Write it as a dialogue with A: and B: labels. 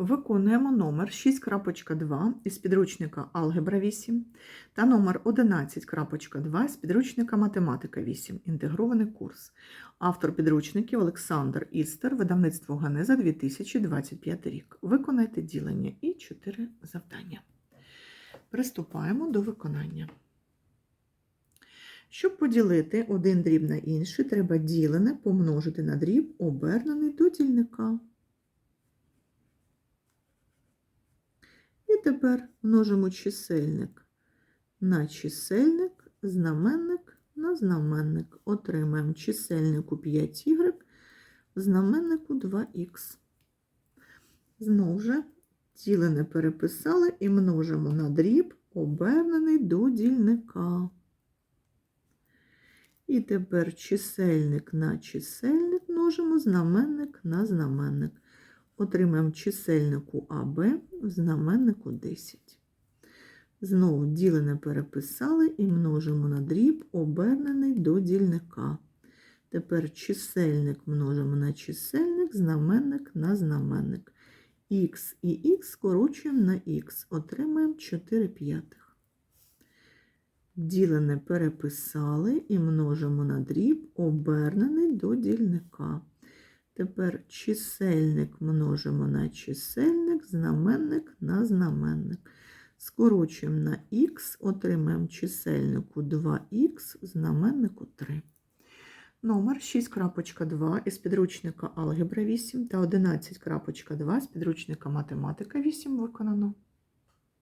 A: Виконуємо номер 6.2 із підручника Алгебра 8 та номер 11.2 з підручника Математика 8. Інтегрований курс. Автор підручників Олександр Істер, видавництво Ганеза 2025 рік. Виконайте ділення і 4 завдання. Приступаємо до виконання. Щоб поділити один дріб на інший, треба ділене помножити на дріб, обернений до дільника. Тепер множимо чисельник на чисельник, знаменник на знаменник. Отримаємо чисельнику 5y, в знаменнику 2х. Знову ж ділене переписали і множимо на дріб, обернений до дільника. І тепер чисельник на чисельник множимо знаменник на знаменник. Отримаємо чисельнику АБ в знаменнику 10. Знову ділене переписали і множимо на дріб, обернений до дільника. Тепер чисельник множимо на чисельник, знаменник на знаменник. Х і х скорочуємо на х, отримаємо 4 п'ятих. Ділене переписали і множимо на дріб, обернений до дільника. Тепер чисельник множимо на чисельник, знаменник на знаменник. Скорочуємо на х, отримаємо чисельнику 2х, знаменнику 3. Номер 6.2 із підручника Алгебра 8 та 11.2 з підручника Математика 8 виконано.